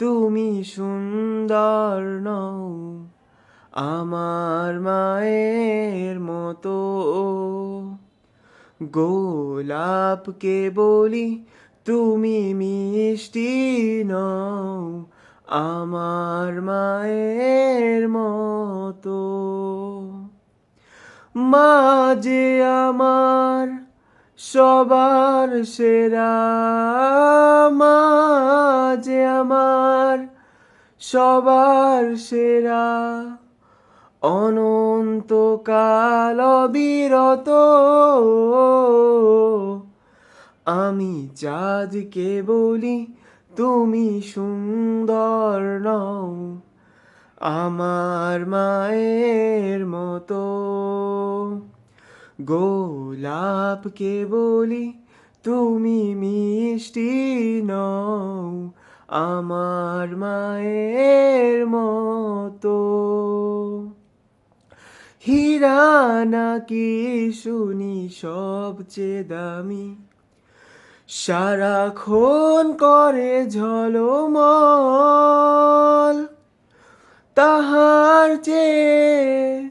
তুমি সুন্দর নও, আমার মায়ের মতো। গোলাপকে বলি তুমি মিষ্টি নও, আমার মায়ের মতো। মা যে আমার সবার সেরা যে আমার, সবার সেরা অনন্তকাল বিরত আমি চাঁদকে বলি, তুমি সুন্দর নও, আমার মায়ের মতো। গোলাপকে বলি, তুমি মিষ্টি নও, আমার মায়ের মতো। হীরা নাকি শুনি সবচেয়ে দামি, সারাক্ষণ করে ঝলমল। তাহার চেয়ে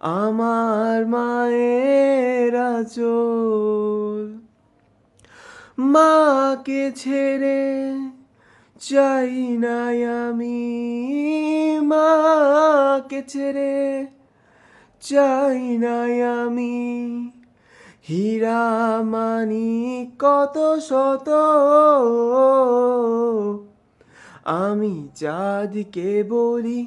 আমার মায়ের আচল। মাকে ছেড়ে চাই নাই আমি। মাকে ছেড়ে চাই নাই আমি। হীরা মানি কত শত। আমি চাঁদকে বলি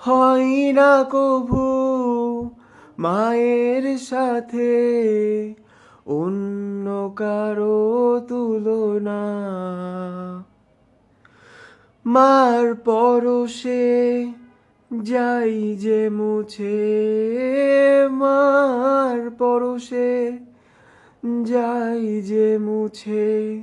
হয় না কভু মায়ের সাথে, অন্য কারও তুলনা। মার পরশে যাই যে মুছে, মার পরশে যাই যে মুছে।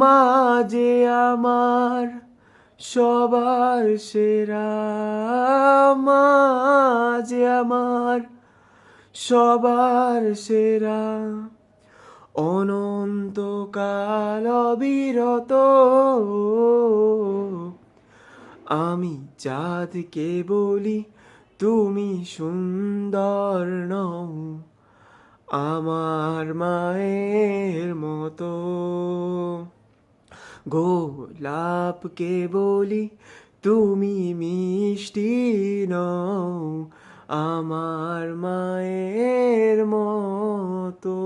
মা যে আমার সবার সেরা মা যে আমার সবার সেরা। অনন্তকাল অবিরত, আমি চাঁদকে বলি, তুমি সুন্দর নও, আমার মায়ের মতো। গোলাপকে বলি তুমি মিষ্টি নও আমার মায়ের মতো।